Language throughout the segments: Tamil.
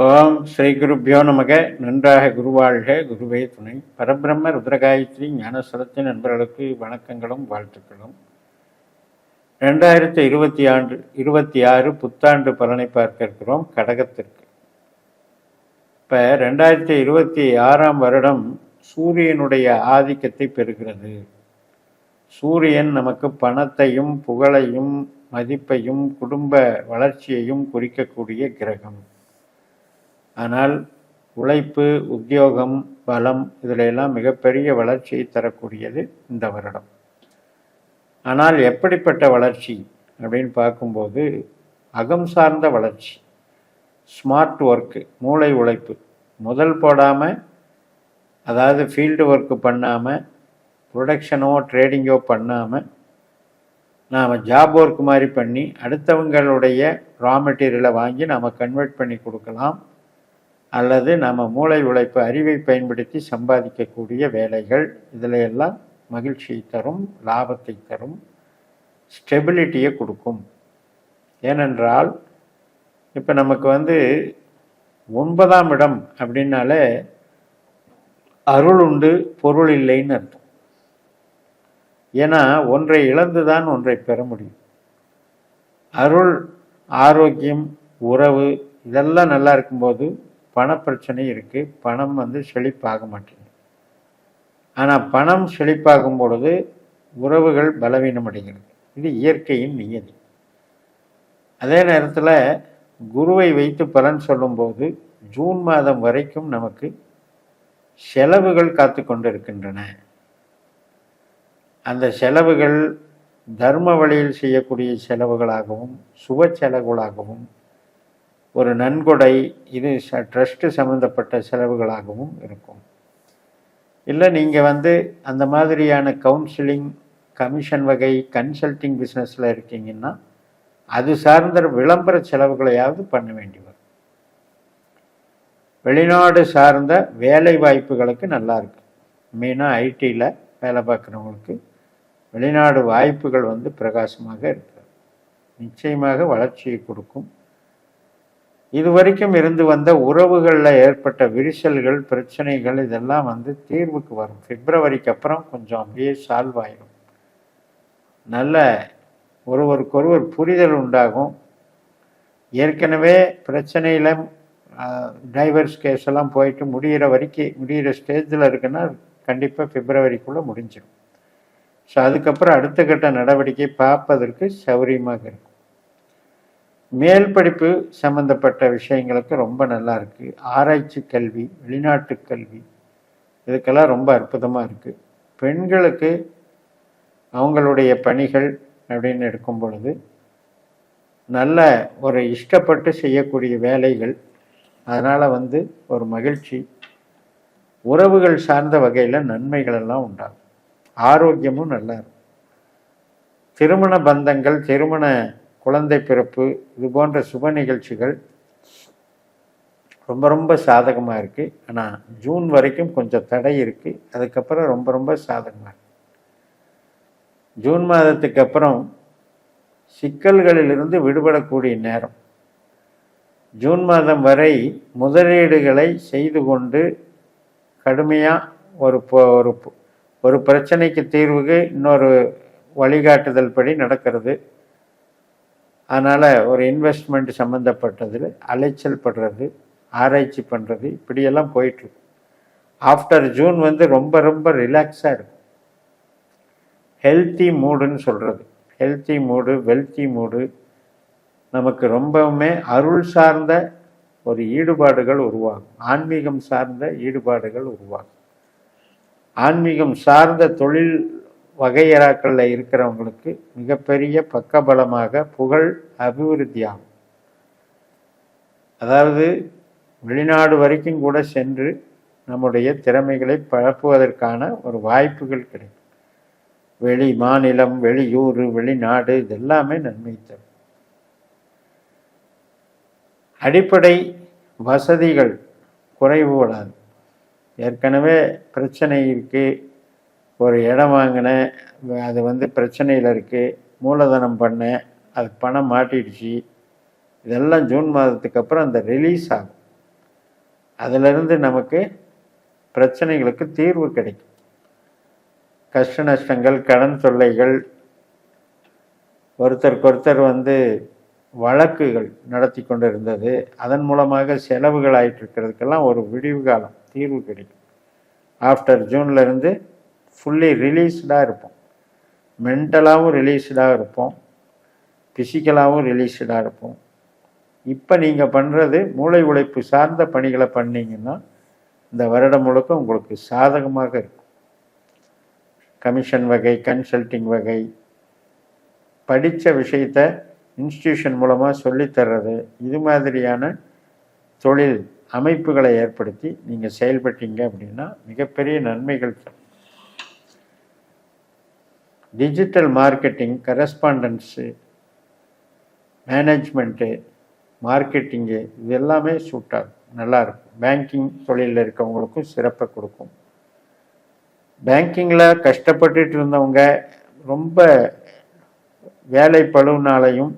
ஓம் ஸ்ரீ குருப்பியோ நமக. நன்றாக குருவாழ்க. குருவே துணை. பரபிரம்ம ருத்ரகாயத்ரி ஞானசரத்தின் நண்பர்களுக்கு வணக்கங்களும் வாழ்த்துக்களும். ரெண்டாயிரத்தி இருபத்தி ஆண்டு இருபத்தி ஆறு புத்தாண்டு பலனை பார்க்க இருக்கிறோம் கடகத்திற்கு. இப்போ ரெண்டாயிரத்தி இருபத்தி ஆறாம் வருடம் சூரியனுடைய ஆதிக்கத்தை பெறுகிறது. சூரியன் நமக்கு பணத்தையும் புகழையும் மதிப்பையும் குடும்ப வளர்ச்சியையும் குறிக்கக்கூடிய கிரகம். ஆனால் உழைப்பு உத்தியோகம் பலம் இதில் எல்லாம் மிகப்பெரிய வளர்ச்சியை தரக்கூடியது இந்த வருடம். ஆனால் எப்படிப்பட்ட வளர்ச்சி அப்படின்னு பார்க்கும்போது அகம் சார்ந்த வளர்ச்சி. ஸ்மார்ட் ஒர்க்கு மூளை உழைப்பு. முதல் போடாமல் அதாவது ஃபீல்டு ஒர்க்கு பண்ணாமல் ப்ரொடக்ஷனோ ட்ரேடிங்கோ பண்ணாமல் நாம் ஜாப் ஒர்க் மாதிரி பண்ணி அடுத்தவங்களுடைய ரா மெட்டீரியலை வாங்கி நாம் கன்வெர்ட் பண்ணி கொடுக்கலாம். அல்லது நம்ம மூளை உழைப்பு அறிவை பயன்படுத்தி சம்பாதிக்கக்கூடிய வேலைகள் இதில் எல்லாம் மகிழ்ச்சியை தரும் லாபத்தை தரும் ஸ்டெபிலிட்டியை கொடுக்கும். ஏனென்றால் இப்போ நமக்கு வந்து ஒன்பதாம் இடம் அப்படின்னாலே அருள் உண்டு பொருள் இல்லைன்னு அர்த்தம். ஏன்னா ஒன்றை இழந்து தான் ஒன்றை பெற முடியும். அருள் ஆரோக்கியம் உறவு இதெல்லாம் நல்லா இருக்கும்போது பணப்பிரச்சனை இருக்குது பணம் வந்து செழிப்பாக மாட்டேங்குது. ஆனால் பணம் செழிப்பாகும் பொழுது உறவுகள் பலவீனம் அடைகிறது இது இயற்கையின் நியதி. அதே நேரத்தில் குருவை வைத்து பலன் சொல்லும்போது ஜூன் மாதம் வரைக்கும் நமக்கு செலவுகள் காத்து கொண்டிருக்கின்றன. அந்த செலவுகள் தர்ம வழியில் செய்யக்கூடிய செலவுகளாகவும் சுப செலவுகளாகவும் ஒரு நன்கொடை இது ச ட்ரஸ்ட்டு சம்மந்தப்பட்ட செலவுகளாகவும் இருக்கும். இல்லை நீங்கள் வந்து அந்த மாதிரியான கவுன்சிலிங் கமிஷன் வகை கன்சல்டிங் பிஸ்னஸில் இருக்கீங்கன்னா அது சார்ந்த விளம்பர செலவுகளையாவது பண்ண வேண்டி வரும். வெளிநாடு சார்ந்த வேலை வாய்ப்புகளுக்கு நல்லாயிருக்கு மெயினாக ஐடியில் வேலை பார்க்குறவங்களுக்கு வெளிநாடு வாய்ப்புகள் வந்து பிரகாசமாக இருக்குது நிச்சயமாக வளர்ச்சியை கொடுக்கும். இதுவரைக்கும் இருந்து வந்த உறவுகளில் ஏற்பட்ட விரிசல்கள் பிரச்சனைகள் இதெல்லாம் வந்து தீர்வுக்கு வரும். பிப்ரவரிக்கு அப்புறம் கொஞ்சம் அப்படியே சால்வ் ஆயிடும் நல்ல ஒருவருக்கொருவர் புரிதல் உண்டாகும். ஏற்கனவே பிரச்சனையில் டைவர்ஸ் கேஸ் எல்லாம் போயிட்டு முடிகிற வரைக்கும் முடிகிற ஸ்டேஜில் இருக்குன்னா கண்டிப்பாக பிப்ரவரிக்குள்ளே முடிஞ்சிடும் ஸோ அதுக்கப்புறம் அடுத்த கட்ட நடவடிக்கை பார்ப்பதற்கு சௌரியமாக இருக்கும். மேல் படிப்பு சம்மந்தப்பட்ட விஷயங்களுக்கு ரொம்ப நல்லா இருக்குது ஆராய்ச்சி கல்வி வெளிநாட்டு கல்வி இதுக்கெல்லாம் ரொம்ப அற்புதமாக இருக்குது பெண்களுக்கு அவங்களுடைய பணிகள் அப்படின்னு எடுக்கும் பொழுது நல்ல ஒரு இஷ்டப்பட்டு செய்யக்கூடிய வேலைகள். அதனால் வந்து ஒரு மகிழ்ச்சி. உறவுகள் சார்ந்த வகையில் நன்மைகள் எல்லாம் உண்டாகும். ஆரோக்கியமும் நல்லா இருக்கும். திருமண பந்தங்கள் திருமண குழந்தை பிறப்பு இது போன்ற சுப நிகழ்ச்சிகள் ரொம்ப ரொம்ப சாதகமாக இருக்குது ஆனால் ஜூன் வரைக்கும் கொஞ்சம் தடை இருக்குது அதுக்கப்புறம் ரொம்ப ரொம்ப சாதகமாக ஜூன் மாதத்துக்கு அப்புறம் சிக்கல்களிலிருந்து விடுபடக்கூடிய நேரம். ஜூன் மாதம் வரை முதலீடுகளை செய்து கொண்டு கடுமையாக ஒரு ஒரு ஒரு பிரச்சனைக்கு தீர்வுக்கு இன்னொரு வழிகாட்டுதல் படி நடக்கிறது. அதனால் ஒரு இன்வெஸ்ட்மெண்ட் சம்மந்தப்பட்டதில் அலைச்சல் படுறது ஆராய்ச்சி பண்ணுறது இப்படியெல்லாம் போயிட்டுருக்கு. ஆஃப்டர் ஜூன் வந்து ரொம்ப ரொம்ப ரிலாக்ஸாக இருக்கும். ஹெல்த்தி மூடுன்னு சொல்கிறது ஹெல்த்தி மூடு வெல்த்தி மூடு நமக்கு ரொம்பவுமே அருள் சார்ந்த ஒரு ஈடுபாடுகள் உருவாகும். ஆன்மீகம் சார்ந்த ஈடுபாடுகள் உருவாகும். ஆன்மீகம் சார்ந்த தொழில் வகையறாக்களில் இருக்கிறவங்களுக்கு மிகப்பெரிய பக்கபலமாக புகழ் அபிவிருத்தியாகும். அதாவது வெளிநாடு வரைக்கும் கூட சென்று நம்முடைய திறமைகளை பழப்புவதற்கான ஒரு வாய்ப்புகள் கிடைக்கும். வெளி மாநிலம் வெளியூர் வெளிநாடு இதெல்லாமே நன்மை தரும். அடிப்படை வசதிகள் குறைவுபடாது ஏற்கனவே பிரச்சனை இருக்குது ஒரு இடம் வாங்கினேன் அது வந்து பிரச்சனையில் இருக்குது மூலதனம் பண்ணேன் அது பணம் மாட்டிடுச்சு. இதெல்லாம் ஜூன் மாதத்துக்கு அப்புறம் அந்த ரிலீஸ் ஆகும். அதிலிருந்து நமக்கு பிரச்சனைகளுக்கு தீர்வு கிடைக்கும். கஷ்ட நஷ்டங்கள் கடன் தொல்லைகள் ஒருத்தருக்கொருத்தர் வந்து வழக்குகள் நடத்தி கொண்டு இருந்தது அதன் மூலமாக செலவுகள் ஆயிட்டு இருக்கிறதுக்கெல்லாம் ஒரு விடிவு காலம் தீர்வு கிடைக்கும். ஆஃப்டர் ஜூன்ல இருந்து ஃபுல்லி ரிலீஸ்டாக இருப்போம். மென்டலாகவும் ரிலீஸ்டாக இருப்போம். ஃபிசிக்கலாகவும் ரிலீஸ்டாக இருப்போம். இப்போ நீங்கள் பண்ணுறது மூளை உழைப்பு சார்ந்த பணிகளை பண்ணீங்கன்னா இந்த வருடம் முழுக்க உங்களுக்கு சாதகமாக இருக்கும். கமிஷன் வகை கன்சல்டிங் வகை படித்த விஷயத்த இன்ஸ்டியூஷன் மூலமாக சொல்லித்தர்றது இது மாதிரியான தொழில் அமைப்புகளை ஏற்படுத்தி நீங்கள் செயல்பட்டீங்க அப்படின்னா மிகப்பெரிய நன்மைகள் தரும். Digital marketing correspondence management marketing இது எல்லாமே சூட்டாகும் நல்லாயிருக்கும் பேங்கிங் தொழிலில் இருக்கவங்களுக்கும் சிறப்பை கொடுக்கும். பேங்கிங்கில் கஷ்டப்பட்டுட்டு இருந்தவங்க ரொம்ப வேலை பழுவினாலையும்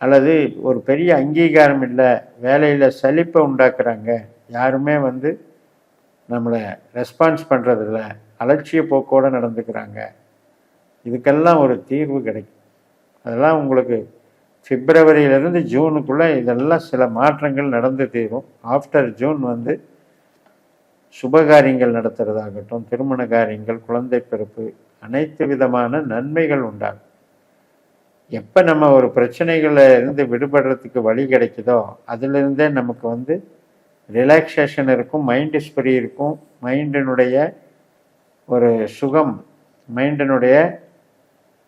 அல்லது ஒரு பெரிய அங்கீகாரம் இல்லை வேலையில் சலிப்பை உண்டாக்குறாங்க யாருமே வந்து நம்மளை ரெஸ்பான்ஸ் பண்ணுறதில்ல அலட்சிய போக்கோடு நடந்துக்கிறாங்க. இதுக்கெல்லாம் ஒரு தீர்வு கிடைக்கும். அதெல்லாம் உங்களுக்கு பிப்ரவரியிலேருந்து ஜூனுக்குள்ளே இதெல்லாம் சில மாற்றங்கள் நடந்து தீரும். ஆஃப்டர் ஜூன் வந்து சுபகாரியங்கள் நடத்துகிறதாகட்டும் திருமண காரியங்கள் குழந்தை பிறப்பு அனைத்து விதமான நன்மைகள் உண்டாகும். எப்போ நம்ம ஒரு பிரச்சனைகளில் இருந்து விடுபடுறதுக்கு வழி கிடைக்குதோ அதிலிருந்தே நமக்கு வந்து ரிலாக்ஸேஷன் இருக்கும் மைண்டு ஸ்ப்ரீ இருக்கும். மைண்டினுடைய ஒரு சுகம் மைண்டினுடைய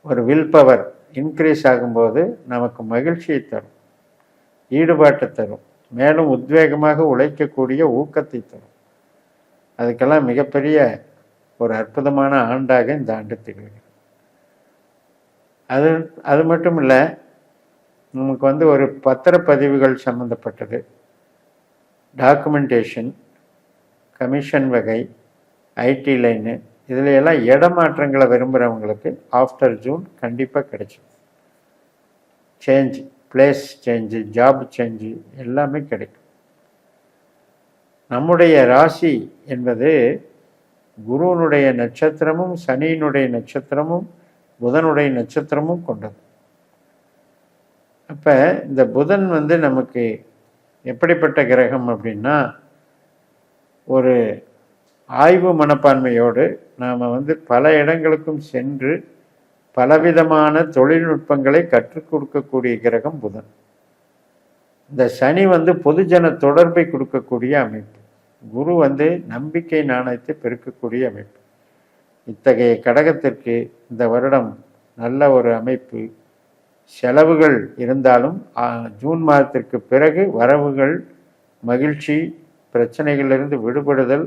ஒரு வில் பவர் இன்க்ரீஸ் ஆகும்போது நமக்கு மகிழ்ச்சியை தரும் ஈடுபாட்டை தரும் மேலும் உத்வேகமாக உழைக்கக்கூடிய ஊக்கத்தை தரும். அதுக்கெல்லாம் மிகப்பெரிய ஒரு அற்புதமான ஆண்டாக இந்த ஆண்டு திகழ்கிறது. அது அது மட்டும் இல்லை நமக்கு வந்து ஒரு பத்திரப்பதிவுகள் சம்மந்தப்பட்டது டாக்குமெண்டேஷன் கமிஷன் வகை ஐடி லைனு இதில் எல்லாம் இடமாற்றங்களை விரும்புகிறவங்களுக்கு ஆஃப்டர் ஜூன் கண்டிப்பாக கிடைக்கும் change place change job change எல்லாமே கிடைக்கும். நம்முடைய ராசி என்பது குருவனுடைய நட்சத்திரமும் சனியினுடைய நட்சத்திரமும் புதனுடைய நட்சத்திரமும் கொண்டது. அப்போ இந்த புதன் வந்து நமக்கு எப்படிப்பட்ட கிரகம் அப்படின்னா ஒரு ஆய்வு மனப்பான்மையோடு நாம் வந்து பல இடங்களுக்கும் சென்று பலவிதமான தொழில்நுட்பங்களை கற்றுக் கொடுக்கக்கூடிய கிரகம் புதன். இந்த சனி வந்து பொதுஜன தொடர்பை கொடுக்கக்கூடிய அமைப்பு. குரு வந்து நம்பிக்கை நாணயத்தை பெருக்கக்கூடிய அமைப்பு. இத்தகைய கடகத்திற்கு இந்த வருடம் நல்ல ஒரு அமைப்பு. செலவுகள் இருந்தாலும் ஜூன் மாதத்திற்கு பிறகு வரவுகள் மகிழ்ச்சி பிரச்சனைகளிலிருந்து விடுபடுதல்